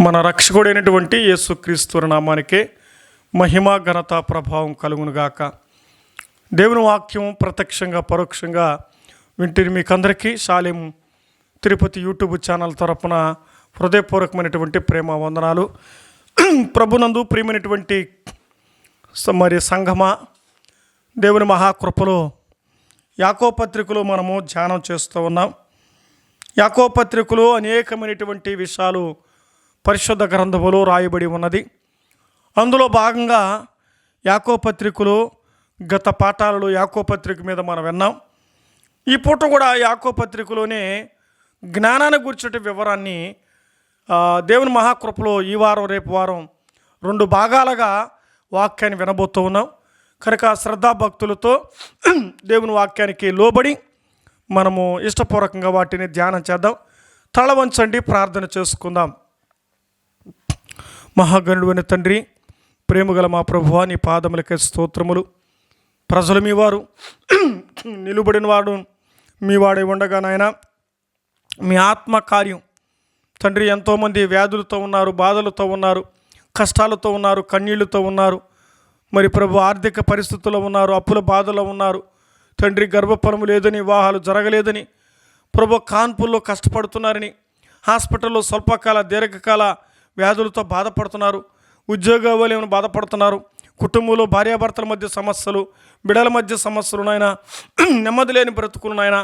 మన రక్షకుడైనటువంటి యేసుక్రీస్తు నామానికే మహిమ ఘనత ప్రభావం కలుగునుగాక దేవుని వాక్యం ప్రత్యక్షంగా పరోక్షంగా వింటిని మీకందరికీ శాలేం తిరుపతి యూట్యూబ్ ఛానల్ తరపున హృదయపూర్వకమైనటువంటి ప్రేమ వందనాలు. ప్రభునందు ప్రియమైనటువంటి మరి సంఘమా దేవుని మహాకృపలో యాకో పత్రికలో మనము ధ్యానం చేస్తూ ఉన్నాం. యాకో పత్రికలో అనేకమైనటువంటి విషయాలు పరిశుద్ధ గ్రంథములో రాయబడి ఉన్నది. అందులో భాగంగా యాకో పత్రికలో గత పాఠాలలో యాకో పత్రిక మీద మనం విన్నాం. ఈ పూట కూడా యాకో పత్రికలోనే జ్ఞానాన్ని గురించిన వివరాన్ని దేవుని మహాకృపలో ఈ వారం రేపు వారం రెండు భాగాలుగా వాక్యాన్ని వినబోతూ ఉన్నాం. కనుక శ్రద్ధాభక్తులతో దేవుని వాక్యానికి లోబడి మనము ఇష్టపూర్వకంగా వాటిని ధ్యానం చేద్దాం. తల వంచండి ప్రార్థన చేసుకుందాం. మహాగణుడైన తండ్రి ప్రేమగల మా ప్రభువా నీ పాదములకే స్తోత్రములు. ప్రజలు మీ వారు నిలుబడిన వాడు మీ వాడే ఉండగా నాయన మీ ఆత్మ కార్యం. తండ్రి ఎంతోమంది వ్యాధులతో ఉన్నారు బాధలతో ఉన్నారు కష్టాలతో ఉన్నారు కన్నీళ్ళతో ఉన్నారు. మరి ప్రభు ఆర్థిక పరిస్థితుల్లో ఉన్నారు అప్పుల బాధలో ఉన్నారు. తండ్రి గర్భఫలము లేదని వివాహాలు జరగలేదని ప్రభు కాన్పుల్లో కష్టపడుతున్నారని హాస్పిటల్లో స్వల్పకాల దీర్ఘకాల వ్యాధులతో బాధపడుతున్నారు ఉద్యోగాలు బాధపడుతున్నారు కుటుంబంలో భార్యాభర్తల మధ్య సమస్యలు బిడల మధ్య సమస్యలు నాయన నెమ్మది లేని బ్రతుకులు నాయన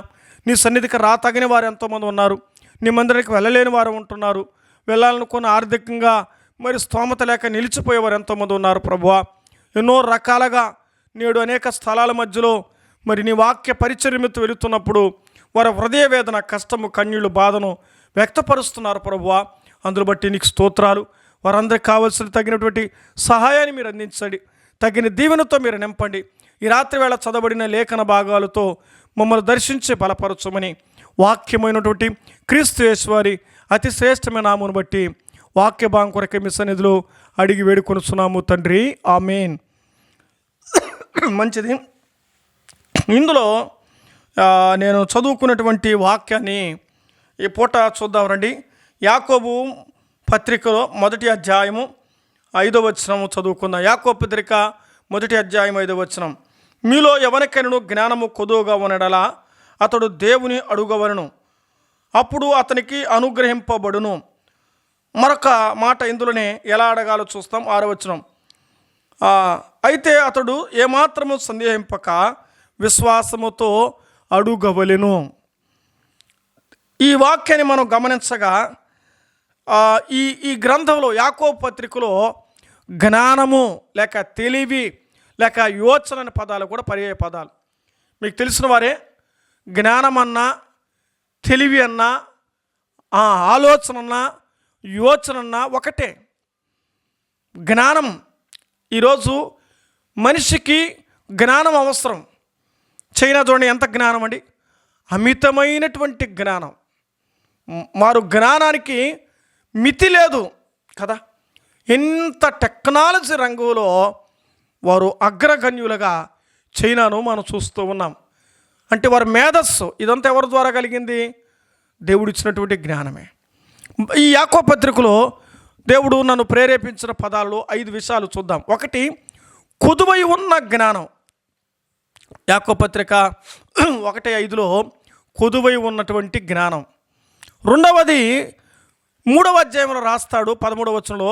నీ సన్నిధికి రాతగిన వారు ఎంతోమంది ఉన్నారు నీ మందిరానికి వెళ్ళలేని వారు ఉంటున్నారు వెళ్ళాలనుకున్న ఆర్థికంగా మరి స్తోమత లేక నిలిచిపోయేవారు ఎంతోమంది ఉన్నారు ప్రభువా. ఎన్నో రకాలుగా నేడు అనేక స్థలాల మధ్యలో మరి నీ వాక్య పరిచర్యమిత్తు వెళుతున్నప్పుడు వారి హృదయ వేదన కష్టము కన్నీళ్ళు బాధను వ్యక్తపరుస్తున్నారు ప్రభువా. అందులో బట్టి నీకు స్తోత్రాలు. వారందరికి కావాల్సిన తగినటువంటి సహాయాన్ని మీరు అందించండి. తగిన దీవెనతో మీరు నింపండి. ఈ రాత్రి వేళ చదవబడిన లేఖన భాగాలతో మమ్మల్ని దర్శించి బలపరచమని వాక్యమైనటువంటి క్రీస్తు అతి శ్రేష్టమైన నామును బట్టి వాక్య భాగం కొరకే మీ సన్నిధిలో అడిగి వేడుకొనుచున్నాము తండ్రి. ఆమెన్. మంచిది. ఇందులో నేను చదువుకున్నటువంటి వాక్యాన్ని ఈ పూట చూద్దాం రండి. యాకోబు పత్రికలో మొదటి అధ్యాయము ఐదో వచనము చదువుకుందాం. యాకో పత్రిక మొదటి అధ్యాయం ఐదో వచనం. మీలో ఎవరికైనా జ్ఞానము కొదువుగా ఉండడలా అతడు దేవుని అడుగవలను. అప్పుడు అతనికి అనుగ్రహింపబడును. మరొక మాట ఇందులోనే ఎలా అడగాలో చూస్తాం. ఆరవచనం అయితే అతడు ఏమాత్రము సందేహింపక విశ్వాసముతో అడుగవలెను. ఈ వాక్యాన్ని మనం గమనించగా ఈ ఈ గ్రంథంలో యాకో పత్రికలో జ్ఞానము లేక తెలివి లేక యోచన అనే పదాలు కూడా పర్యాయ పదాలు. మీకు తెలిసిన వారే జ్ఞానమన్నా తెలివి అన్నా ఆ, ఆలోచన అన్నా యోచన అన్నా ఒకటే. జ్ఞానం ఈరోజు మనిషికి జ్ఞానం అవసరం. చైనా చూడండి ఎంత జ్ఞానం అండి అమితమైనటువంటి జ్ఞానం. వారు జ్ఞానానికి మితి లేదు కదా. ఎంత టెక్నాలజీ రంగంలో వారు అగ్రగణ్యులుగా చైనాను మనం చూస్తూ ఉన్నాం. అంటే వారి మేధస్సు ఇదంతా ఎవరి ద్వారా కలిగింది? దేవుడిచ్చినటువంటి జ్ఞానమే. ఈ యాకో పత్రికలో దేవుడు నన్ను ప్రేరేపించిన పదాల్లో ఐదు విషయాలు చూద్దాం. ఒకటి కుదువై ఉన్న జ్ఞానం. యాకో పత్రిక ఒకటి ఐదులో కొదువై ఉన్నటువంటి జ్ఞానం. రెండవది మూడవ అధ్యాయంలో రాస్తాడు పదమూడవ వచనంలో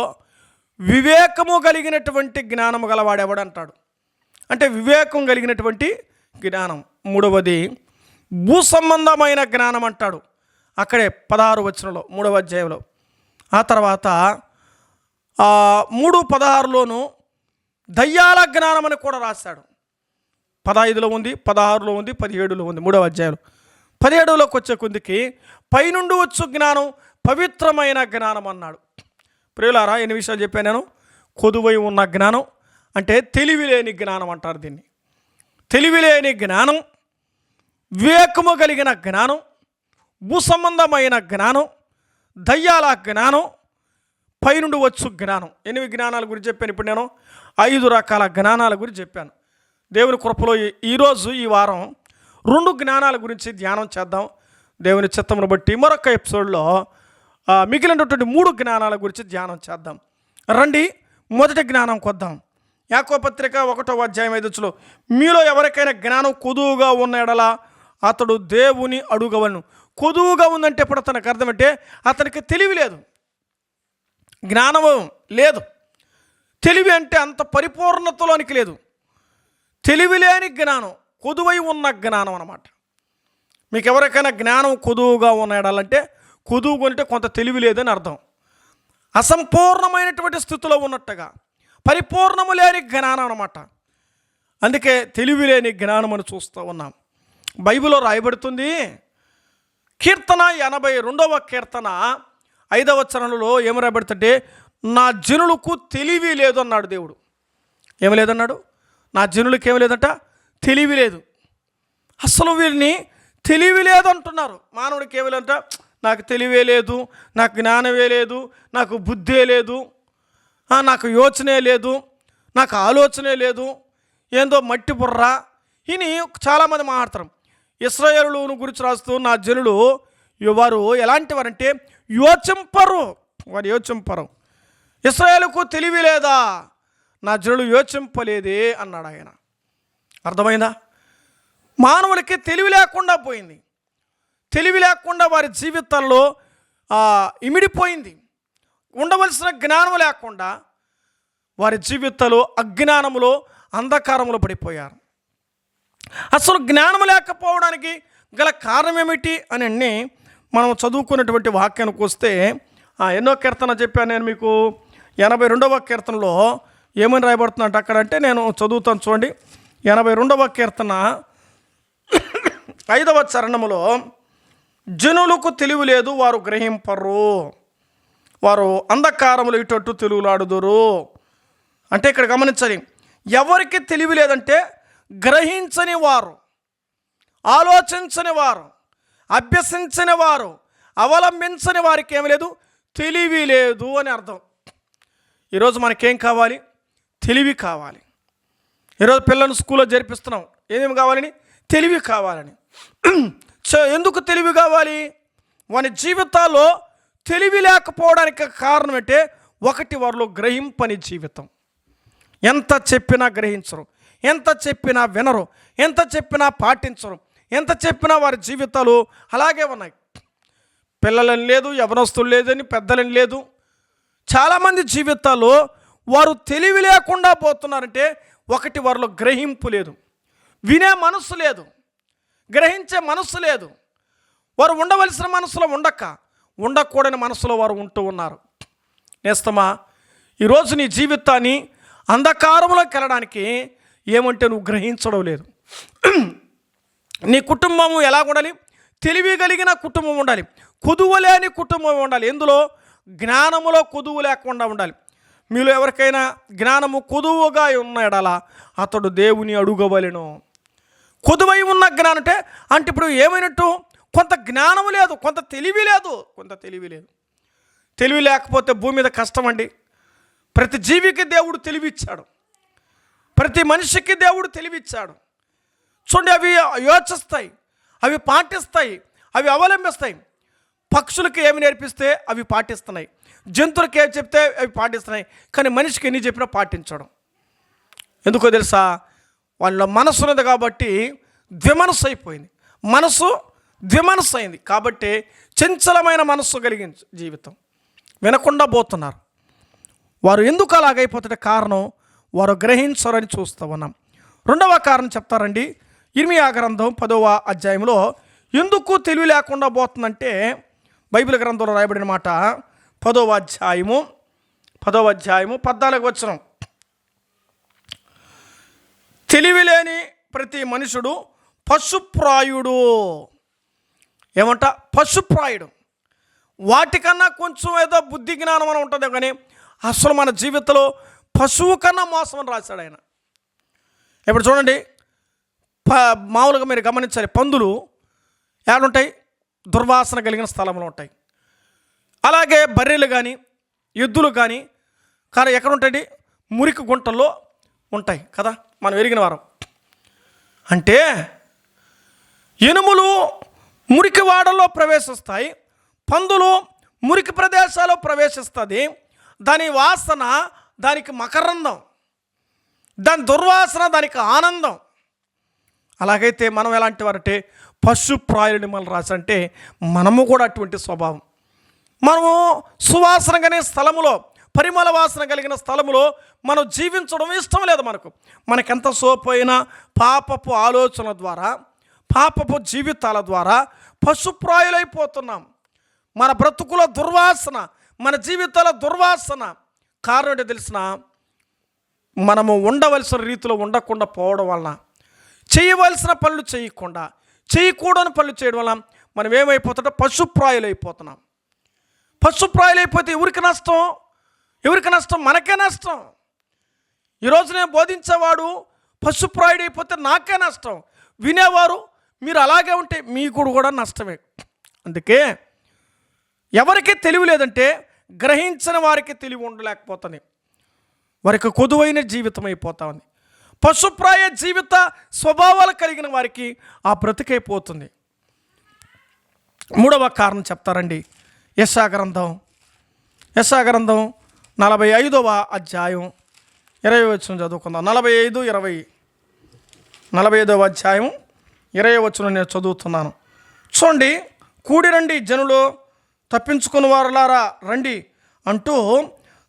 వివేకము కలిగినటువంటి జ్ఞానము గలవాడెవడంటాడు అంటే వివేకం కలిగినటువంటి జ్ఞానం. మూడవది భూ సంబంధమైన జ్ఞానం అంటాడు. అక్కడే పదహారు వచనంలో మూడవ అధ్యాయంలో. ఆ తర్వాత మూడు పదహారులోను దయ్యాల జ్ఞానం అని కూడా రాశాడు. పదహైదులో ఉంది పదహారులో ఉంది పదిహేడులో ఉంది మూడవ అధ్యాయంలో. పదిహేడులోకి వచ్చే కొద్దికి పైనుండి వచ్చు జ్ఞానం పవిత్రమైన జ్ఞానం అన్నాడు. ప్రియులారా ఎన్ని విషయాలు చెప్పాను నేను? కొదువై ఉన్న జ్ఞానం అంటే తెలివి లేని జ్ఞానం అంటారు దీన్ని. తెలివిలేని జ్ఞానం వివేకము కలిగిన జ్ఞానం భూసంబంధమైన జ్ఞానం దయ్యాల జ్ఞానం పైనుండి వచ్చు జ్ఞానం. ఎనిమిది జ్ఞానాల గురించి చెప్పాను ఇప్పుడు నేను. ఐదు రకాల జ్ఞానాల గురించి చెప్పాను. దేవుని కృపలో ఈరోజు ఈ వారం రెండు జ్ఞానాల గురించి ధ్యానం చేద్దాం. దేవుని చిత్తమును బట్టి మరొక ఎపిసోడ్లో మిగిలినటువంటి మూడు జ్ఞానాల గురించి ధ్యానం చేద్దాం. రండి మొదటి జ్ఞానం కొద్దాం. యాకోపత్రిక ఒకటో అధ్యాయం ఐదులో మీలో ఎవరికైనా జ్ఞానం కొదువుగా ఉన్న ఎడల అతడు దేవుని అడుగవను కొదువుగా ఉందంటే ఇప్పుడు అతనికి అర్థమంటే అతనికి తెలివి లేదు. జ్ఞానము లేదు. తెలివి అంటే అంత పరిపూర్ణతలోనికి లేదు. తెలివి లేని జ్ఞానం కొదువై ఉన్న జ్ఞానం అన్నమాట. మీకు ఎవరికైనా జ్ఞానం కొదువుగా ఉన్నాడాలంటే కొదువు అంటే కొంత తెలివి లేదని అర్థం. అసంపూర్ణమైనటువంటి స్థితిలో ఉన్నట్టుగా పరిపూర్ణము లేని జ్ఞానం అనమాట అందుకే తెలివి లేని జ్ఞానం అని చూస్తూ ఉన్నాం. బైబిల్లో రాయబడుతుంది కీర్తన ఎనభై రెండవ కీర్తన ఐదవ చరణంలో ఏమి రాయబడుతుంటే నా జనులకు తెలివి లేదు అన్నాడు దేవుడు. ఏమి లేదన్నాడు? నా జనులకు ఏమి లేదంట? తెలివి లేదు. అసలు వీరిని తెలివి లేదంటున్నారు మానవుడికి ఏమి లేదంట? నాకు తెలివే లేదు నాకు జ్ఞానమే లేదు నాకు బుద్ధే లేదు నాకు యోచనే లేదు నాకు ఆలోచనే లేదు ఏందో మట్టి బుర్ర ఇని చాలామంది మాట్లాడతారు. ఇస్రాయేలును గురించి రాస్తూ నా జనులు వారు ఎలాంటి వారంటే యోచింపరు వారు యోచింపరు. ఇస్రాయేలుకు తెలివి లేదా? నా జనులు యోచింపలేదే అన్నాడు ఆయన. అర్థమైందా? మానవులకి తెలివి లేకుండా పోయింది. తెలివి లేకుండా వారి జీవితాల్లో ఇమిడిపోయింది. ఉండవలసిన జ్ఞానం లేకుండా వారి జీవితాలు అజ్ఞానములో అంధకారములో పడిపోయారు. అసలు జ్ఞానం లేకపోవడానికి గల కారణం ఏమిటి అని అన్ని మనం చదువుకున్నటువంటి వాక్యానికి వస్తే ఆ, ఎన్నో కీర్తన చెప్పాను నేను మీకు. ఎనభై రెండవ కీర్తనలో ఏమని రాయబడుతుందంటే అక్కడ అంటే నేను చదువుతాను చూడండి. ఎనభై రెండవ కీర్తన ఐదవ చరణములో జనులకు తెలివి లేదు వారు గ్రహింపరు. వారు అంధకారములు ఇటట్టు తెలుగులాడుదురు అంటే ఇక్కడ గమనించాలి ఎవరికి తెలివి లేదంటే గ్రహించని వారు ఆలోచించని వారు అభ్యసించని వారు అవలంబించని వారికి ఏమి లేదు తెలివి లేదు అని అర్థం. ఈరోజు మనకేం కావాలి? తెలివి కావాలి. ఈరోజు పిల్లలను స్కూల్లో జరిపిస్తున్నాం. ఏమేమి కావాలని? తెలివి కావాలని. ఎందుకు తెలివి కావాలి? వాని జీవితాల్లో తెలివి లేకపోవడానికి కారణం అంటే ఒకటి వారిలో గ్రహింపని జీవితం. ఎంత చెప్పినా గ్రహించరు ఎంత చెప్పినా వినరు ఎంత చెప్పినా పాటించరు ఎంత చెప్పినా వారి జీవితాలు అలాగే ఉన్నాయి. పిల్లలని లేదు యవనస్తులు లేదని పెద్దలని లేదు. చాలామంది జీవితాల్లో వారు తెలివి లేకుండా పోతున్నారంటే ఒకటి వారిలో గ్రహింపు లేదు వినే మనసు లేదు. గ్రహించే మనస్సు లేదు. వారు ఉండవలసిన మనసులో ఉండక ఉండకూడని మనసులో వారు ఉంటూ ఉన్నారు. నేస్తమా ఈరోజు నీ జీవితాన్ని అంధకారంలోకి వెళ్ళడానికి ఏమంటే నువ్వు గ్రహించడం లేదు. నీ కుటుంబము ఎలా ఉండాలి? తెలివి కలిగిన కుటుంబం ఉండాలి. కుదువు లేని కుటుంబం ఉండాలి. ఎందులో? జ్ఞానములో కుదువు లేకుండా ఉండాలి. మీలో ఎవరికైనా జ్ఞానము కుదువుగా ఉన్న ఎడల అతడు దేవుని అడుగవలెను. కుదువై ఉన్న జ్ఞానం అంటే అంటే ఇప్పుడు ఏమైనట్టు? కొంత జ్ఞానం లేదు కొంత తెలివి లేదు. కొంత తెలివి లేదు. తెలివి లేకపోతే భూమి మీద కష్టం అండి. ప్రతి జీవికి దేవుడు తెలివి ఇచ్చాడు ప్రతి మనిషికి దేవుడు తెలివి ఇచ్చాడు చూడండి అవి యోచిస్తాయి అవి పాటిస్తాయి అవి అవలంబిస్తాయి. పక్షులకి ఏమి నేర్పిస్తే అవి పాటిస్తున్నాయి. జంతువులకి ఏం చెప్తే అవి పాటిస్తున్నాయి. కానీ మనిషికి ఎన్ని చెప్పినా పాటించడం. ఎందుకో తెలుసా? వాళ్ళ మనసు ఉన్నది కాబట్టి ద్విమనసు అయిపోయింది. మనసు ద్విమనసు అయింది. కాబట్టి చంచలమైన మనస్సు కలిగిన జీవితం. వినకుండా పోతున్నారు. వారు ఎందుకు అలాగైపోతుంటే కారణం వారు గ్రహించరని చూస్తూ ఉన్నాం. రెండవ కారణం చెప్తారండి. ఇర్మియా గ్రంథం పదవ అధ్యాయంలో ఎందుకు తెలివి లేకుండా పోతుందంటే బైబిల్ గ్రంథంలో రాయబడిన మాట పదవ అధ్యాయము పదవ అధ్యాయము పద్నాలుగు వచ్చినాం తెలివి లేని ప్రతి మనుషుడు పశుప్రాయుడు. ఏమంట? పశుప్రాయుడు. వాటికన్నా కొంచెం ఏదో బుద్ధి జ్ఞానం అని ఉంటుంది కానీ అసలు మన జీవితంలో పశువు కన్నా మోసం అని రాశాడు ఆయన. ఇప్పుడు చూడండి ప మామూలుగా మీరు గమనించాలి పందులు ఏడుంటాయి దుర్వాసన కలిగిన స్థలంలో ఉంటాయి. అలాగే బర్రెలు కానీ ఎద్దులు కానీ కానీ ఎక్కడ ఉంటాయి మురికి గుంటల్లో ఉంటాయి కదా? మనం ఎరిగిన వారం. అంటే ఎనుములు మురికి వాడల్లో ప్రవేశిస్తాయి పందులు మురికి ప్రదేశాల్లో ప్రవేశిస్తుంది. దాని వాసన దానికి మకరందం దాని దుర్వాసన దానికి ఆనందం. అలాగైతే మనం ఎలాంటి వారంటే పశుప్రాయులని మనం రాసంటే మనము కూడా అటువంటి స్వభావం. మనము సువాసన స్థలములో పరిమళ వాసన కలిగిన స్థలములో మనం జీవించడం ఇష్టం లేదు మనకు. మనకెంత సోపోయినా పాపపు ఆలోచనల ద్వారా పాపపు జీవితాల ద్వారా పశుప్రాయులైపోతున్నాం. మన బ్రతుకుల దుర్వాసన మన జీవితాల దుర్వాసన కారణం ఏంటో తెలిసిన మనము ఉండవలసిన రీతిలో ఉండకుండా పోవడం వలన చేయవలసిన పనులు చేయకుండా చేయకూడని పనులు చేయడం వలన మనం ఏమైపోతుంటే పశుప్రాయులైపోతున్నాం. అయిపోతున్నాం అయిపోతే ఎవరికి నష్టం? ఎవరికి నష్టం? మనకే నష్టం. ఈరోజు నేను బోధించేవాడు పశుప్రాయుడు అయిపోతే నాకే నష్టం. వినేవారు మీరు అలాగే ఉంటే మీకు కూడా నష్టమే. అందుకే ఎవరికి తెలివి లేదంటే గ్రహించిన వారికి తెలివి ఉండలేకపోతుంది. వారికి కొదువైన జీవితం అయిపోతా ఉంది పశుప్రాయ జీవిత స్వభావాలు కలిగిన వారికి ఆ బ్రతికైపోతుంది మూడవ కారణం చెప్తారండి. యశాగ్రంథం. యశాగ్రంథం నలభై ఐదవ అధ్యాయం. ఇరవై వచ్చిన చదువుకుందాం. నలభై ఐదు ఇరవై. నలభై ఐదవ అధ్యాయం ఇరవై వచ్చిన నేను చదువుతున్నాను. చూడండి కూడి రండి జనులు తప్పించుకుని వారులారా రండి అంటూ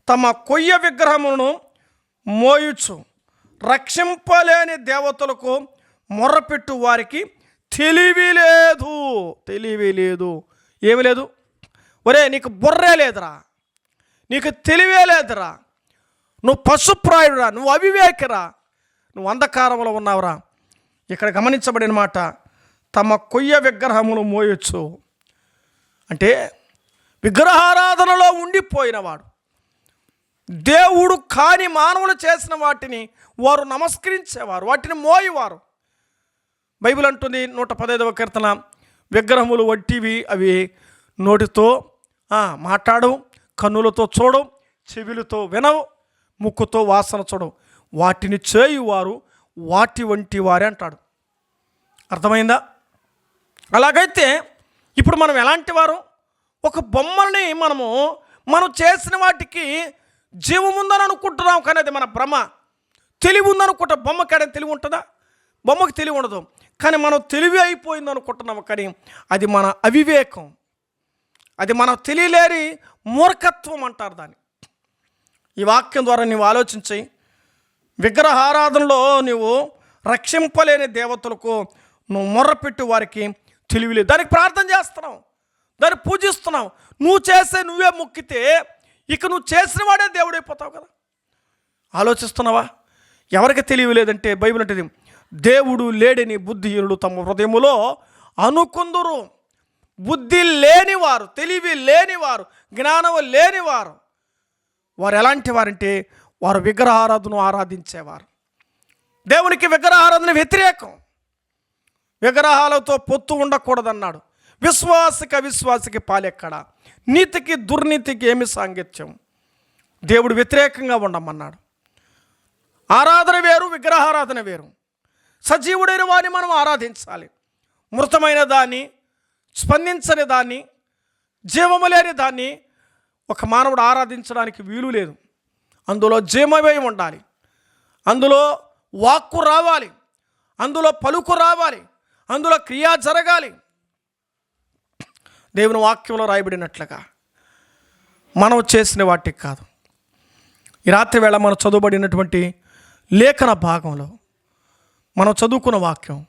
తమ కొయ్య విగ్రహములను మోయుచు రక్షింపలేని దేవతలకు మొర్రపెట్టు వారికి తెలివి లేదు. తెలివి లేదు. ఏమి లేదు? ఒరే నీకు బుర్రే లేదురా. నీకు తెలివే లేదురా నువ్వు పశుప్రాయుడురా నువ్వు అవివేకరా. నువ్వు అంధకారంలో ఉన్నావురా. ఇక్కడ గమనించబడిన మాట తమ కొయ్య విగ్రహములు మోయొచ్చు. అంటే విగ్రహారాధనలో ఉండిపోయినవాడు. దేవుడు కాని మానవులు చేసిన వాటిని వారు నమస్కరించేవారు వాటిని మోయేవారు. బైబిల్ అంటుంది నూట పదైదవ కీర్తన విగ్రహములు వట్టివి అవి నోటితో మాట్లాడవు కన్నులతో చూడవు చెవిలతో వినవు ముక్కుతో వాసన చూడవు. వాటిని చేయువారు వాటి వంటి వారే అంటాడు. అర్థమైందా? అలాగైతే ఇప్పుడు మనం ఎలాంటి వారు? ఒక బొమ్మల్ని మనము మనం చేసిన వాటికి జీవం ఉందని అనుకుంటున్నాం కానీ అది మన భ్రమ. తెలివి ఉందనుకుంటా బొమ్మకి ఏదైనా తెలివి ఉంటుందా? బొమ్మకి తెలివి ఉండదు. కానీ మనం తెలివి అయిపోయింది అనుకుంటున్నాము కానీ అది మన అవివేకం. అది మనం తెలియలేని మూర్ఖత్వం అంటారు దాన్ని. ఈ వాక్యం ద్వారా నీవు ఆలోచించి విగ్రహారాధనలో నీవు రక్షింపలేని దేవతలకు నువ్వు మొర్రపెట్టి వారికి తెలివిలేదు దానికి ప్రార్థన చేస్తున్నావు. దాన్ని పూజిస్తున్నావు. నువ్వు చేసే నువ్వే మొక్కితే ఇక నువ్వు చేసిన వాడే దేవుడైపోతావు కదా. ఆలోచిస్తున్నావా? ఎవరికి తెలివి లేదంటే బైబిల్ అంటేది దేవుడు లేడని బుద్ధిహీనుడు తమ హృదయములో అనుకుందురు. బుద్ధి లేనివారు తెలివి లేనివారు జ్ఞానం లేనివారు. వారు ఎలాంటి వారంటే వారు విగ్రహారాధన ఆరాధించేవారు. దేవునికి విగ్రహారాధన వ్యతిరేకం. విగ్రహాలతో పొత్తు ఉండకూడదన్నాడు. విశ్వాసిక విశ్వాసికి పాలెక్కడ? నీతికి దుర్నీతికి ఏమి సాంగత్యం? దేవుడు వ్యతిరేకంగా ఉండమన్నాడు. ఆరాధన వేరు విగ్రహారాధన వేరు. సజీవుడైన వారిని మనం ఆరాధించాలి. మృతమైన దాన్ని స్పందించని దాన్ని జీవము లేని దాన్ని ఒక మానవుడు ఆరాధించడానికి వీలు లేదు. అందులో జీవమై ఉండాలి. అందులో వాక్కు రావాలి. అందులో పలుకు రావాలి. అందులో క్రియ జరగాలి. దేవుని వాక్యంలో రాయబడినట్లుగా మనం చేసిన వాటికి కాదు. ఈ రాత్రి వేళ మనం చదువుబడినటువంటి లేఖన భాగంలో మనం చదువుకున్న వాక్యం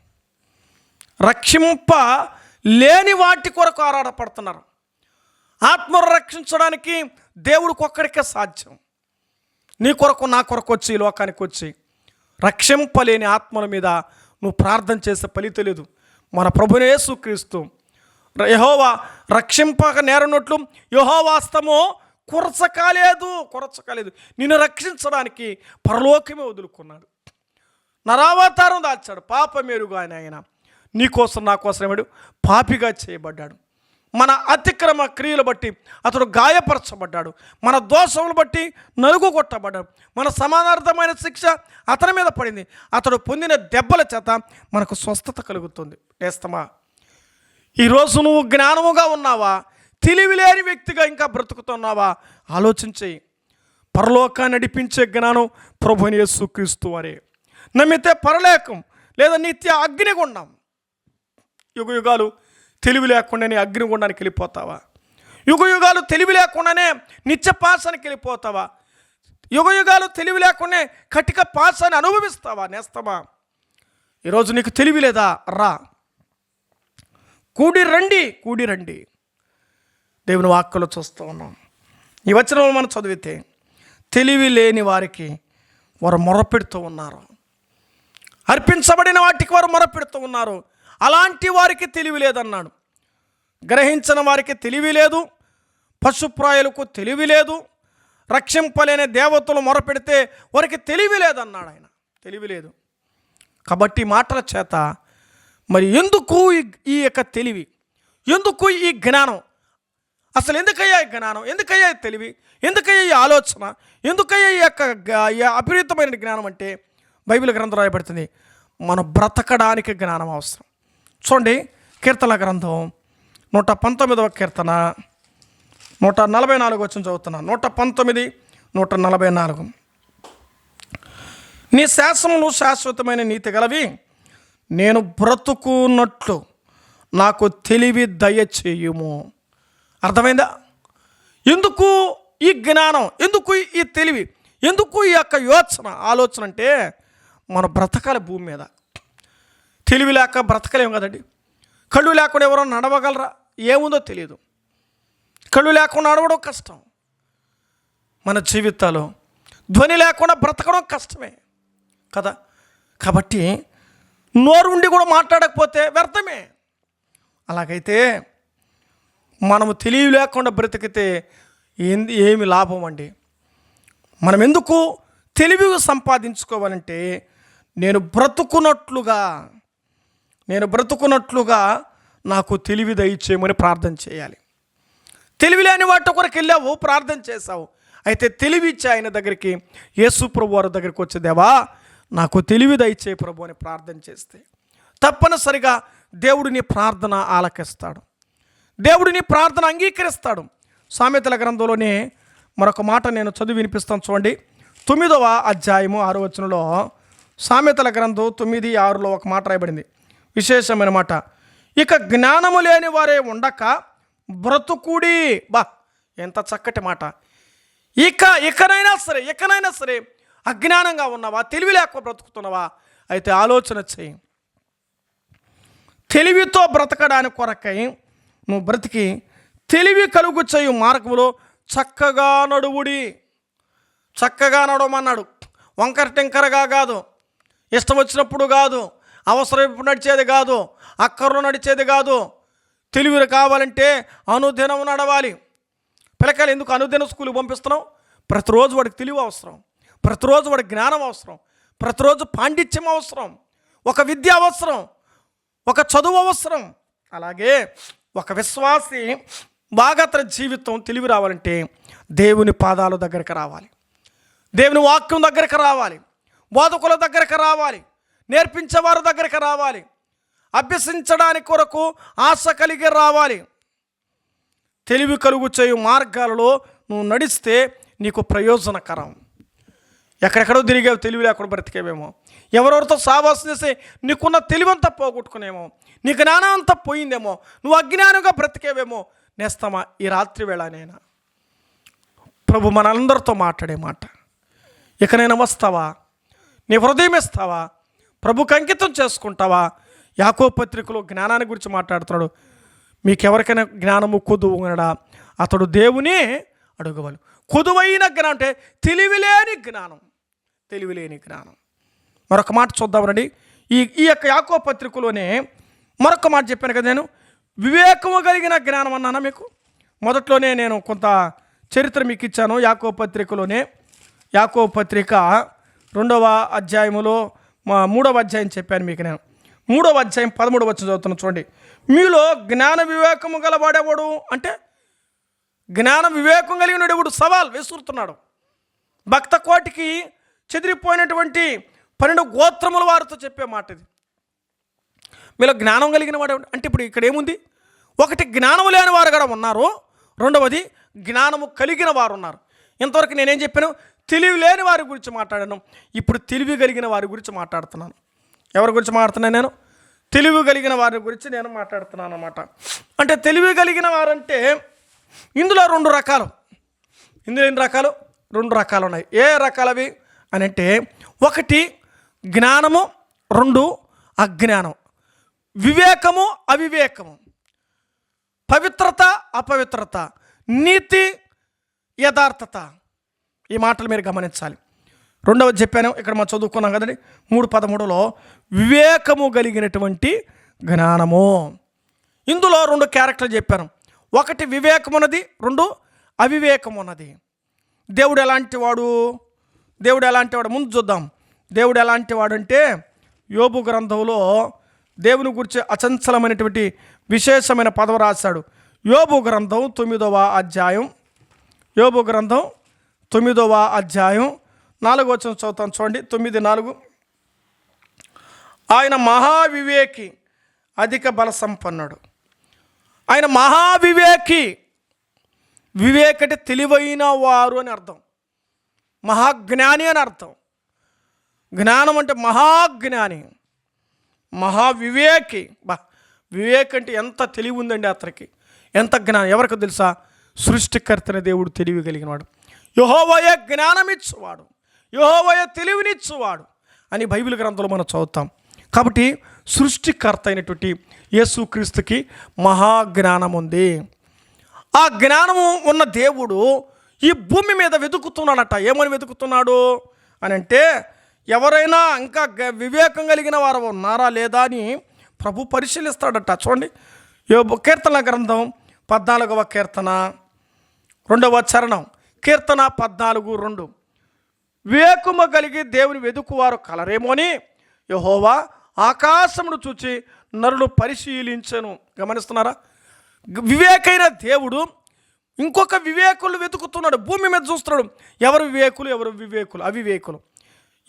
రక్షింప లేని వాటి కొరకు ఆరాటపడుతున్నారు. ఆత్మను రక్షించడానికి దేవుడికి ఒక్కడికే సాధ్యం. నీ కొరకు నా కొరకు వచ్చి ఈ లోకానికి వచ్చి రక్షింపలేని ఆత్మల మీద నువ్వు ప్రార్థన చేసే ఫలితం లేదు మన ప్రభునేసు క్రీస్తు. యహోవా రక్షింపక నేరనట్లు యహోవాస్తము కురచకాలేదు కురచకాలేదు. నిన్ను రక్షించడానికి పరలోకమే వదులుకున్నాడు. నరావతారం దాచాడు పాప మెరుగు ఆయన ఆయన నీకోసం నా కోసం ఏమాడు పాపిగా చేయబడ్డాడు. మన అతిక్రమ క్రియలు బట్టి అతడు గాయపరచబడ్డాడు. మన దోషములు బట్టి నలుగు కొట్టబడ్డాడు. మన సమానార్థమైన శిక్ష అతని మీద పడింది. అతడు పొందిన దెబ్బల చేత మనకు స్వస్థత కలుగుతుంది. నేస్తమా ఈరోజు నువ్వు జ్ఞానముగా ఉన్నావా? తెలివి లేని వ్యక్తిగా ఇంకా బ్రతుకుతున్నావా ఆలోచించేయి పరలోకాన్ని నడిపించే జ్ఞానం ప్రభుని యేసుక్రీస్తు వారే. నమ్మితే పరలేకం లేదా నిత్య అగ్నిగుండం. యుగ యుగాలు తెలివి లేకుండానే అగ్నిగుండానికి వెళ్ళిపోతావా? యుగ యుగాలు తెలివి లేకుండానే నిత్య పాసానికి వెళ్ళిపోతావా? యుగ యుగాలు తెలివి లేకుండా కటిక పాసాన్ని అనుభవిస్తావా నేస్తావా ఈరోజు నీకు తెలివి లేదా? రా. కూడి రండి కూడి రండి. దేవుని వాక్కులు చూస్తూ ఉన్నాం. ఈ వచనం మనం చదివితే తెలివి లేని వారికి వారు మొరపెడుతూ ఉన్నారు. అర్పించబడిన వాటికి వారు మొరపెడుతూ ఉన్నారు. అలాంటి వారికి తెలివి లేదన్నాడు. గ్రహించిన వారికి తెలివి లేదు. పశుప్రాయులకు తెలివి లేదు. రక్షింపలేని దేవతలు మొరపెడితే వారికి తెలివి లేదన్నాడు ఆయన. తెలివి లేదు. కాబట్టి మాటల చేత మరి ఎందుకు ఈ- ఈ యొక్క తెలివి? ఎందుకు ఈ జ్ఞానం? అసలు ఎందుకయ్యా ఈ జ్ఞానం? ఎందుకయ్యా ఈ తెలివి? ఎందుకయ్యా ఈ ఆలోచన? ఎందుకయ్యా ఈ యొక్క ఈ అపరితమైన జ్ఞానం అంటే బైబిల్ గ్రంథం రాయబడుతుంది. మనం బ్రతకడానికి జ్ఞానం అవసరం. చూడండి కీర్తన గ్రంథం నూట పంతొమ్మిదవ కీర్తన నూట నలభై నాలుగు వచ్చిన చదువుతున్నాను నూట పంతొమ్మిది నూట నలభై నాలుగు. నీ శాసనములు శాశ్వతమైన నీతి గలవి. నేను బ్రతుకున్నట్లు నాకు తెలివి దయచేయుము అర్థమైందా? ఎందుకు ఈ జ్ఞానం? ఎందుకు ఈ తెలివి? ఎందుకు ఈ యొక్క యోచన ఆలోచన అంటే మన బ్రతకాలి భూమి మీద. తెలివి లేక బ్రతకలేము కదండి. కళ్ళు లేకుండా ఎవరో నడవగలరా? ఏముందో తెలియదు. కళ్ళు లేకుండా నడవడం కష్టం. మన జీవితాలు ధ్వని లేకుండా బ్రతకడం కష్టమే కదా. కాబట్టి నోరు ఉండి కూడా మాట్లాడకపోతే వ్యర్థమే. అలాగైతే మనము తెలివి లేకుండా బ్రతికితే ఏంది ఏమి లాభం అండి? మనం ఎందుకు తెలివి సంపాదించుకోవాలంటే నేను బ్రతుకున్నట్లుగా నేను బ్రతుకున్నట్లుగా నాకు తెలివి దయచేయమని ప్రార్థన చేయాలి. తెలివి లేని వాటి కొరకు వెళ్ళావు ప్రార్థన చేశావు. అయితే తెలివి ఇచ్చే ఆయన దగ్గరికి యేసు ప్రభు వారి దగ్గరికి వచ్చేదేవా నాకు తెలివి దయచే ప్రభు అని ప్రార్థన చేస్తే తప్పనిసరిగా దేవుడు నీ ప్రార్థన ఆలకిస్తాడు. దేవుడు నీ ప్రార్థన అంగీకరిస్తాడు. సామెతల గ్రంథంలోనే మరొక మాట నేను చదివి వినిపిస్తాను చూడండి. తొమ్మిదవ అధ్యాయము ఆరు వచనంలో సామెతల గ్రంథం తొమ్మిది ఆరులో ఒక మాట రాయబడింది. విశేషమైన మాట. ఇక జ్ఞానము లేని వారే ఉండక బ్రతుకుడి. బా ఎంత చక్కటి మాట. ఇక ఇకనైనా సరే ఇకనైనా సరే అజ్ఞానంగా ఉన్నావా తెలివి లేక బ్రతుకుతున్నావా? అయితే ఆలోచన చేయి. తెలివితో బ్రతకడానికి కొరకై నువ్వు బ్రతికి తెలివి కలుగు చేయు మార్గంలో చక్కగా నడువుడి. చక్కగా నడవమన్నాడు. వంకర టింకరగా కాదు. ఇష్టం వచ్చినప్పుడు కాదు. అవసరం ఇప్పుడు నడిచేది కాదు అక్కర్లు నడిచేది కాదు. తెలివి కావాలంటే అనుదినం నడవాలి. పిల్లకాయలు ఎందుకు అనుదిన స్కూల్కి పంపిస్తున్నాం ప్రతిరోజు వాడికి తెలివి అవసరం. ప్రతిరోజు వాడికి జ్ఞానం అవసరం. ప్రతిరోజు పాండిత్యం అవసరం. ఒక విద్య అవసరం. ఒక చదువు అవసరం. అలాగే ఒక విశ్వాసి బాగా తన జీవితం తెలివి రావాలంటే దేవుని పాదాల దగ్గరికి రావాలి. దేవుని వాక్యం దగ్గరకు రావాలి. బోధకుల దగ్గరికి రావాలి. నేర్పించేవారి దగ్గరికి రావాలి. అభ్యసించడానికి కొరకు ఆశ కలిగి రావాలి. తెలివి కలుగు చేయు మార్గాలలో నువ్వు నడిస్తే నీకు ప్రయోజనకరం. ఎక్కడెక్కడో తిరిగావు తెలివి లేకుండా బ్రతికేవేమో. ఎవరెవరితో సావాసం చేసి నీకున్న తెలివంతా పోగొట్టుకునేమో. నీ జ్ఞానం అంతా పోయిందేమో. నువ్వు అజ్ఞానంగా బ్రతికేవేమో. నేస్తామా ఈ రాత్రి వేళ నేను? ప్రభు మనందరితో మాట్లాడే మాట. ఇకనైనా వస్తావా? నీ హృదయం ఇస్తావా? ప్రభుకు అంకితం చేసుకుంటావా? యాకో పత్రికలో జ్ఞానాన్ని గురించి మాట్లాడుతున్నాడు. మీకెవరికైనా జ్ఞానము కొదువునడా అతడు దేవుని అడుగవలు కుదువైన జ్ఞానం అంటే తెలివిలేని జ్ఞానం. తెలివిలేని జ్ఞానం. మరొక మాట చూద్దామండి ఈ ఈ యొక్క యాకో పత్రికలోనే మరొక మాట చెప్పాను కదా నేను. వివేకము కలిగిన జ్ఞానం అన్నానా మీకు? మొదట్లోనే నేను కొంత చరిత్ర మీకు ఇచ్చాను. యాకో పత్రికలోనే. యాకో పత్రిక రెండవ అధ్యాయములో మా మూడవ అధ్యాయం చెప్పాను మీకు నేను. మూడవ అధ్యాయం పదమూడవ వచ్చిన చదువుతున్నాను చూడండి. మీలో జ్ఞాన వివేకము గలవాడేవాడు? అంటే జ్ఞాన వివేకం కలిగిన దేవుడు సవాల్ విసురుతున్నాడు భక్త కోటికి చెదిరిపోయినటువంటి పన్నెండు గోత్రముల వారితో చెప్పే మాట ఇది. మీలో జ్ఞానం కలిగిన వాడు అంటే ఇప్పుడు ఇక్కడ ఏముంది? ఒకటి జ్ఞానము లేని వారు కూడా ఉన్నారు. రెండవది జ్ఞానము కలిగిన వారు ఉన్నారు. ఇంతవరకు నేనేం చెప్పాను? తెలివి లేని వారి గురించి మాట్లాడాను. ఇప్పుడు తెలివి కలిగిన వారి గురించి మాట్లాడుతున్నాను. ఎవరి గురించి మాట్లాడుతున్నాను నేను? తెలివి కలిగిన వారి గురించి నేను మాట్లాడుతున్నాను అన్నమాట. అంటే తెలివి కలిగిన వారంటే ఇందులో రెండు రకాలు. ఇందులో ఎన్ని రకాలు? రెండు రకాలు ఉన్నాయి. ఏ రకాలవి అని అంటే ఒకటి జ్ఞానము రెండు అజ్ఞానం. వివేకము అవివేకము. పవిత్రత అపవిత్రత. నీతి యథార్థత. ఈ మాటలు మీరు గమనించాలి. రెండవది చెప్పాను ఇక్కడ మనం చదువుకున్నాం కదండి మూడు పదమూడులో వివేకము కలిగినటువంటి జ్ఞానము. ఇందులో రెండు క్యారెక్టర్లు చెప్పాను. ఒకటి వివేకమున్నది రెండు అవివేకమున్నది. దేవుడు ఎలాంటి వాడు? దేవుడు ఎలాంటి వాడు? ముందు చూద్దాం. దేవుడు ఎలాంటి వాడు అంటే యోబు గ్రంథంలో దేవుని గురించి అచంచలమైనటువంటి విశేషమైన పదవి రాశాడు. యోబు గ్రంథం తొమ్మిదవ అధ్యాయం. యోబు గ్రంథం తొమ్మిదవ అధ్యాయం నాలుగు వచ్చిన చదువుతాను చూడండి. తొమ్మిది నాలుగు. ఆయన మహావివేకి అధిక బల సంపన్నుడు. ఆయన మహావివేకి వివేక అంటే తెలివైన వారు అని అర్థం. మహాజ్ఞాని అని అర్థం. జ్ఞానం అంటే మహాజ్ఞాని. మహావివేకి బా వివేక్ అంటే ఎంత తెలివి ఉందండి అతనికి. ఎంత జ్ఞానం ఎవరికి తెలుసా? సృష్టికర్తన దేవుడు తెలివి కలిగినవాడు. యహోవయ జ్ఞానమిచ్చువాడు. యహోవయ తెలివినిచ్చువాడు అని బైబిల్ గ్రంథంలో మనం చదువుతాం. కాబట్టి సృష్టికర్త అయినటువంటి యేసుక్రీస్తుకి మహాజ్ఞానం ఉంది. ఆ జ్ఞానము ఉన్న దేవుడు ఈ భూమి మీద వెతుకుతున్నాడట. ఏమని వెతుకుతున్నాడు? అని అంటే ఎవరైనా ఇంకా గ- వివేకం కలిగిన వారు ఉన్నారా లేదా అని ప్రభు పరిశీలిస్తాడట. చూడండి కీర్తన గ్రంథం పద్నాలుగవ కీర్తన రెండవ చరణం. కీర్తన పద్నాలుగు రెండు. వివేకము కలిగి దేవుని వెదుకువారు కలరేమోని యహోవా ఆకాశమును చూచి నరుడు పరిశీలించను. గమనిస్తున్నారా? వివేకైన దేవుడు ఇంకొక వివేకులు వెతుకుతున్నాడు. భూమి మీద చూస్తున్నాడు. ఎవరు వివేకులు? ఎవరు వివేకులు? అవివేకులు.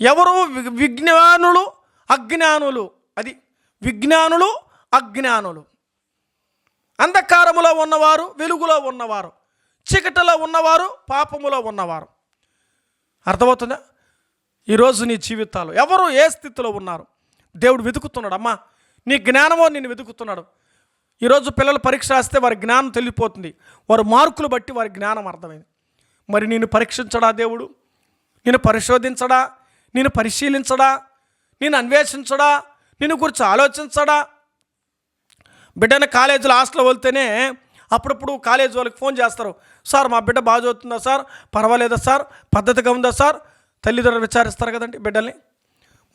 ఎవరు వి- విజ్ఞానులు? అజ్ఞానులు. అది విజ్ఞానులు అజ్ఞానులు. అంధకారములో ఉన్నవారు వెలుగులో ఉన్నవారు. చీకటిలో ఉన్నవారు పాపములో ఉన్నవారు. అర్థమవుతుందా? ఈరోజు నీ జీవితాలు ఎవరు ఏ స్థితిలో ఉన్నారు? దేవుడు వెతుకుతున్నాడు అమ్మా నీ జ్ఞానమో నేను వెతుకుతున్నాడు. ఈరోజు పిల్లలు పరీక్ష రాస్తే వారి జ్ఞానం తెలియపోతుంది వారి మార్కులు బట్టి వారి జ్ఞానం అర్థమైంది. మరి నేను పరీక్షించడా దేవుడు? నేను పరిశోధించడా? నేను పరిశీలించడా? నేను అన్వేషించడా? నేను గురించి ఆలోచించడా? బిడ్డను కాలేజీలో హాస్టల్లో వెళ్తేనే అప్పుడప్పుడు కాలేజ్ వాళ్ళకి ఫోన్ చేస్తారు. సార్ మా బిడ్డ బాగా చదువుతుందా సార్? పర్వాలేదా సార్? పద్ధతిగా ఉందా సార్? తల్లిదండ్రులు విచారిస్తారు కదండి బిడ్డల్ని.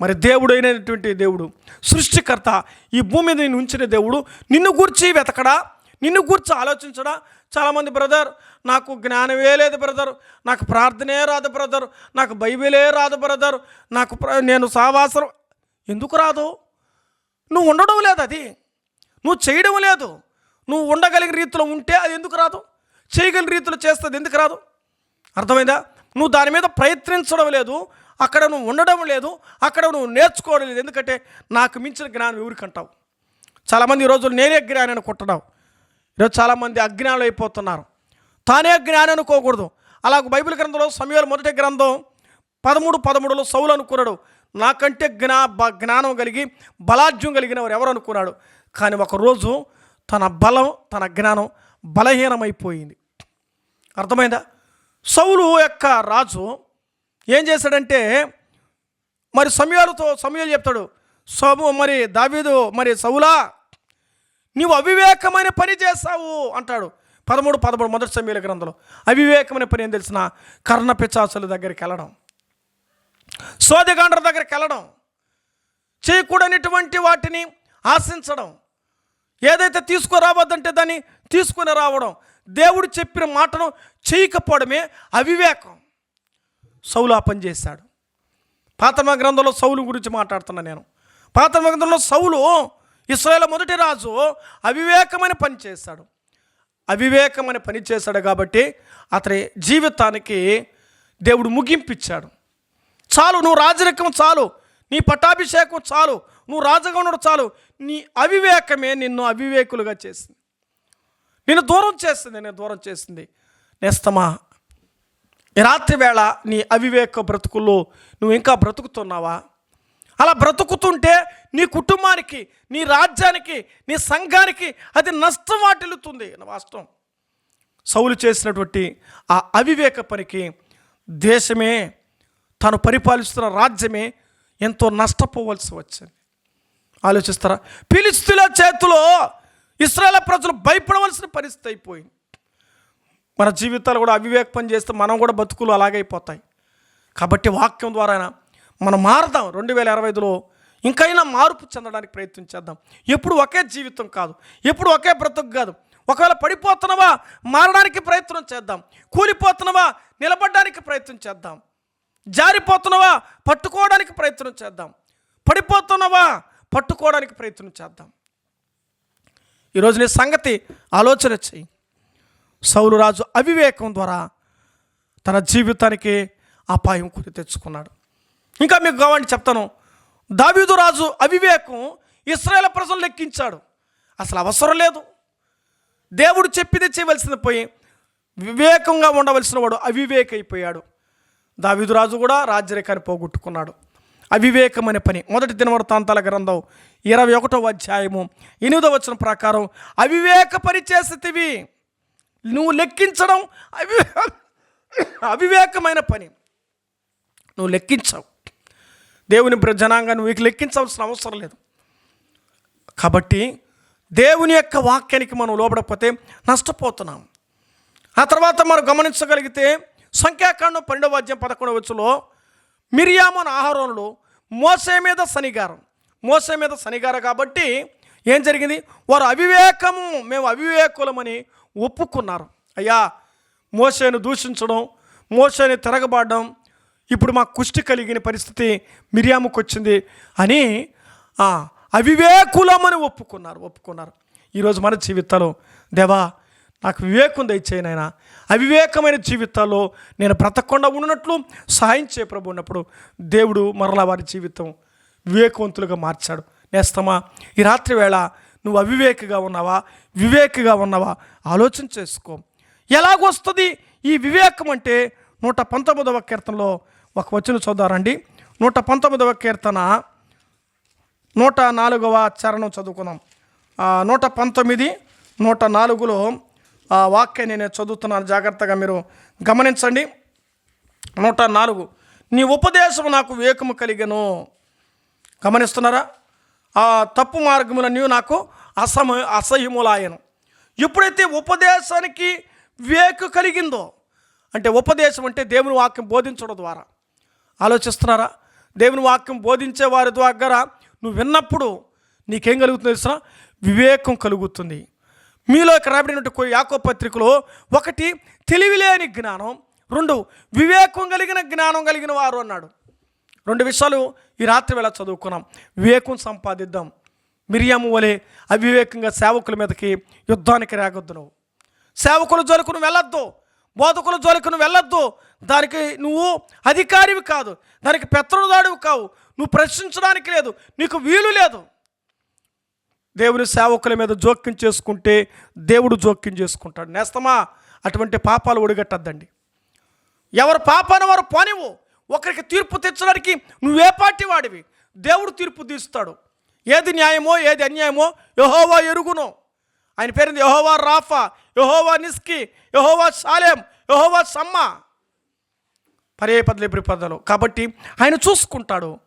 మరి దేవుడు అయినటువంటి దేవుడు సృష్టికర్త ఈ భూమి మీద నేను ఉంచిన దేవుడు నిన్ను గూర్చి వెతకడా? నిన్ను గూర్చి ఆలోచించడా? చాలామంది బ్రదర్ నాకు జ్ఞానమే లేదు బ్రదర్ నాకు ప్రార్థనే రాదు బ్రదర్ నాకు బైబిలే రాదు బ్రదర్ నాకు నేను సావాసం ఎందుకు రాదు? నువ్వు ఉండడం లేదు అది. నువ్వు చేయడం లేదు. నువ్వు ఉండగలిగిన రీతిలో ఉంటే అది ఎందుకు రాదు? చేయగలిగిన రీతిలో చేస్తుంది ఎందుకు రాదు? అర్థమైందా? నువ్వు దాని మీద ప్రయత్నించడం లేదు అక్కడ నువ్వు ఉండడం లేదు అక్కడ నువ్వు నేర్చుకోవడం లేదు. ఎందుకంటే నాకు మించిన జ్ఞానం ఎవరికంటావు? చాలామంది ఈ రోజులు నేనే జ్ఞానం అనుకుంటున్నావు. ఈరోజు చాలామంది అజ్ఞానులు అయిపోతున్నారు. తానే జ్ఞానం అనుకోకూడదు. అలాగ బైబిల్ గ్రంథంలో సమయాలు మొదటి గ్రంథం పదమూడు పదమూడులో సౌలు అనుకున్నాడు నాకంటే జ్ఞా బ- జ్ఞానం కలిగి బలాఢ్యం కలిగిన వారు ఎవరు అనుకున్నాడు? కానీ ఒకరోజు తన బలం తన జ్ఞానం బలహీనమైపోయింది. అర్థమైందా? సౌలు యొక్క రాజు ఏం చేశాడంటే మరి సమయాలతో సమయాలు చెప్తాడు సము మరి దావీదు మరి సౌలా నీవు అవివేకమైన పని చేస్తావు అంటాడు. పదమూడు పదమూడు మొదటి సమయాల గ్రంథంలో అవివేకమైన పని ఏం తెలిసిన? కర్ణ పిచాసుల దగ్గరికి వెళ్ళడం సోదగాండ్ర దగ్గరికి వెళ్ళడం చేయకూడనిటువంటి వాటిని ఆశించడం ఏదైతే తీసుకురావద్దంటే దాన్ని తీసుకుని రావడం దేవుడు చెప్పిన మాటను చేయకపోవడమే అవివేకం. సౌలు ఆ పని చేశాడు. పాతమ గ్రంథంలో సౌలు గురించి మాట్లాడుతున్నా నేను. పాతమ గ్రంథంలో సౌలు ఇస్రాయేల్ మొదటి రాజు అవివేకమైన పని చేశాడు. అవివేకమైన పని చేశాడు కాబట్టి అతని జీవితానికి దేవుడు ముగింపిచ్చాడు చాలు నువ్వు రాజరికం చాలు నీ పట్టాభిషేకం చాలు నువ్వు రాజుగా ఉండడం చాలు. నీ అవివేకమే నిన్ను అవివేకులుగా చేసింది. నేను దూరం చేస్తుంది నేను దూరం చేసింది. నేస్తమా ఈ రాత్రి వేళ నీ అవివేక బ్రతుకుల్లో నువ్వు ఇంకా బ్రతుకుతున్నావా? అలా బ్రతుకుతుంటే నీ కుటుంబానికి నీ రాజ్యానికి నీ సంఘానికి అది నష్టం వాటిల్లుతుంది నా వాస్తవం. సౌలు చేసినటువంటి ఆ అవివేక పనికి దేశమే తను పరిపాలిస్తున్న రాజ్యమే ఎంతో నష్టపోవలసి వచ్చింది. ఆలోచిస్తారా? పిలిస్తుల చేతిలో ఇస్రాయేల్ ప్రజలు భయపడవలసిన పరిస్థితి అయిపోయింది. మన జీవితాలు కూడా అవివేక పని చేస్తే మనం కూడా బతుకులు అలాగైపోతాయి కాబట్టి వాక్యం ద్వారా మనం మారదాం. రెండు వేల ఇరవై ఐదులో ఇంకైనా మార్పు చెందడానికి ప్రయత్నం చేద్దాం. ఎప్పుడు ఒకే జీవితం కాదు ఎప్పుడు ఒకే బ్రతుకు కాదు. ఒకవేళ పడిపోతున్నావా మారడానికి ప్రయత్నం చేద్దాం. కూలిపోతున్నావా నిలబడడానికి ప్రయత్నం చేద్దాం. జారిపోతున్నావా పట్టుకోవడానికి ప్రయత్నం చేద్దాం. పడిపోతున్నావా పట్టుకోవడానికి ప్రయత్నం చేద్దాం. ఈరోజు నీ సంగతి ఆలోచన చెయ్యి సౌలు రాజు అవివేకం ద్వారా తన జీవితానికి అపాయం కొని తెచ్చుకున్నాడు. ఇంకా మీకు కావండి చెప్తాను దావీదు రాజు అవివేకం ఇస్రాయేల్ ప్రజలు లెక్కించాడు. అసలు అవసరం లేదు. దేవుడు చెప్పింది చేయవలసింది పోయి వివేకంగా ఉండవలసిన వాడు అవివేక అయిపోయాడు దావీదు రాజు కూడా రాజ్యరేఖాన్ని పోగొట్టుకున్నాడు. అవివేకం అనే పని. మొదటి దినవృత్తాంతాల గ్రంథం ఇరవై ఒకటో అధ్యాయము. ఎనిమిదో వచ్చిన ప్రకారం అవివేక పని చేసేవి నువ్వు లెక్కించడం అవి అవివేకమైన పని. నువ్వు లెక్కించావు. దేవుని ప్ర- జనాంగా నువ్వు లెక్కించవలసిన అవసరం లేదు. కాబట్టి దేవుని యొక్క వాక్యానికి మనం లోబడకపోతే నష్టపోతున్నాం. ఆ తర్వాత మనం గమనించగలిగితే సంఖ్యాకాండం పన్నెండవ అధ్యాయం పదకొండవ వచ్చులో మిరియామన్ ఆహారంలో మోసే మీద శనిగారం మోసే మీద శనిగారం కాబట్టి ఏం జరిగింది? వారు అవివేకము మేము అవివేకులమని ఒప్పుకున్నారు. అయ్యా మోసేను దూషించడం మోసేని తిరగబాడడం ఇప్పుడు మాకు కుష్టి కలిగిన పరిస్థితి మిరియాముకు వచ్చింది అని అవివేకులమని ఒప్పుకున్నారు ఒప్పుకున్నారు. ఈరోజు మన జీవితంలో దేవా నాకు వివేకం దయచేయనైనా అవివేకమైన జీవితాల్లో నేను బ్రతకుండా ఉన్నట్లు సహాయం చే ప్రభు ఉన్నప్పుడు దేవుడు మరలా వారి జీవితం వివేకవంతులుగా మార్చాడు. నేస్తమా ఈ రాత్రి వేళ నువ్వు అవివేకగా ఉన్నావా? వివేకగా ఉన్నావా? ఆలోచన చేసుకో. ఎలాగొస్తుంది ఈ వివేకం అంటే నూట పంతొమ్మిదవ కీర్తనలో ఒక వచ్చిన చదువుతారండి నూట పంతొమ్మిదవ కీర్తన నూట నాలుగవ చరణం చదువుకున్నాం నూట పంతొమ్మిది నూట నాలుగులో ఆ వాక్యం నేను చదువుతున్నాను. జాగ్రత్తగా మీరు గమనించండి. నూట నాలుగు. నీ ఉపదేశం నాకు వివేకము కలిగను. గమనిస్తున్నారా? ఆ తప్పు మార్గముల నీవు నాకు అసమ అసహ్యములాయను. ఎప్పుడైతే ఉపదేశానికి వేకు కలిగిందో అంటే ఉపదేశం అంటే దేవుని వాక్యం బోధించడం ద్వారా. ఆలోచిస్తున్నారా? దేవుని వాక్యం బోధించే వారి దగ్గర నువ్వు విన్నప్పుడు నీకేం కలుగుతుంది తెలుసా? వివేకం కలుగుతుంది. మీలో ఇక్కడ రాబడినట్టు యాకో పత్రికలో ఒకటి తెలివిలేని జ్ఞానం. రెండు వివేకం కలిగిన జ్ఞానం కలిగిన వారు అన్నాడు. రెండు విషయాలు ఈ రాత్రి వేళ చదువుకున్నాం. వివేకం సంపాదిద్దాం. మిరియాము వలె అవివేకంగా సేవకుల మీదకి యుద్ధానికి రాగొద్దు నువ్వు. సేవకుల జోలికి నువ్వు వెళ్ళొద్దు. బోధకుల జోలికి నువ్వు వెళ్ళొద్దు. దానికి నువ్వు అధికారివి కాదు. దానికి పెత్తనదాడివి కావు. నువ్వు ప్రశ్నించడానికి లేదు. నీకు వీలు లేదు. దేవుని సేవకుల మీద జోక్యం చేసుకుంటే దేవుడు జోక్యం చేసుకుంటాడు. నేస్తమా? అటువంటి పాపాలు ఒడిగట్టద్దండి. ఎవరు పాపాన్ని వారు పోనివు ఒకరికి తీర్పు తెచ్చడానికి నువ్వే పార్టీ వాడివి? దేవుడు తీర్పు తీస్తాడు. ఏది న్యాయమో ఏది అన్యాయమో యహోవా ఎరుగును. ఆయన పేరుంది యహోవా రాఫా యహోవా నిస్కి యహోవా సాలేం యహోవా సమ్మ. పరే ఇప్పుడు పదాలు కాబట్టి ఆయన చూసుకుంటాడు.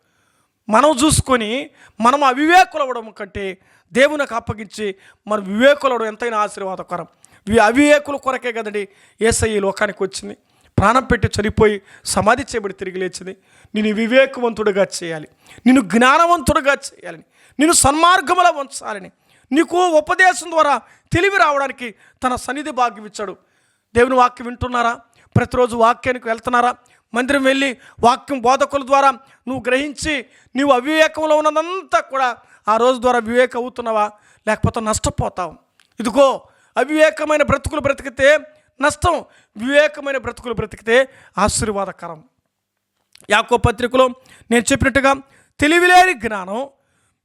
మనం చూసుకొని మనం అవివేకులవడం కంటే దేవునికి అప్పగించి మనం వివేకులవడం ఎంతైనా ఆశీర్వాదకరం. అవివేకుల కొరకే కదండి ఏసఐ ఈ లోకానికి వచ్చింది. ప్రాణం పెట్టి చనిపోయి సమాధి చేయబడి తిరిగి లేచింది. నేను వివేకవంతుడుగా చేయాలి. నేను జ్ఞానవంతుడుగా చేయాలని నేను సన్మార్గములో ఉంచాలని. నీకు ఉపదేశం ద్వారా తెలివి రావడానికి తన సన్నిధి భాగ్యం ఇచ్చాడు. దేవుని వాక్యం వింటున్నారా? ప్రతిరోజు వాక్యానికి వెళ్తున్నారా? మందిరం వెళ్ళి వాక్యం బోధకుల ద్వారా నువ్వు గ్రహించి నీవు అవివేకంలో ఉన్నదంతా కూడా ఆ రోజు ద్వారా వివేక అవుతున్నావా? లేకపోతే నష్టపోతావు. ఇదిగో అవివేకమైన బ్రతుకులు బ్రతికితే నష్టం వివేకమైన బ్రతుకులు బ్రతికితే ఆశీర్వాదకరం. యాకో పత్రికలో నేను చెప్పినట్టుగా తెలివిలేని జ్ఞానం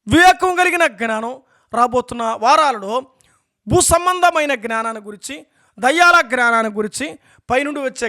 వివేకం కలిగిన జ్ఞానం రాబోతున్న వారాలలో భూ సంబంధమైన జ్ఞానాన్ని గురించి దయ్యాల జ్ఞానాన్ని గురించి పైనుండి వచ్చే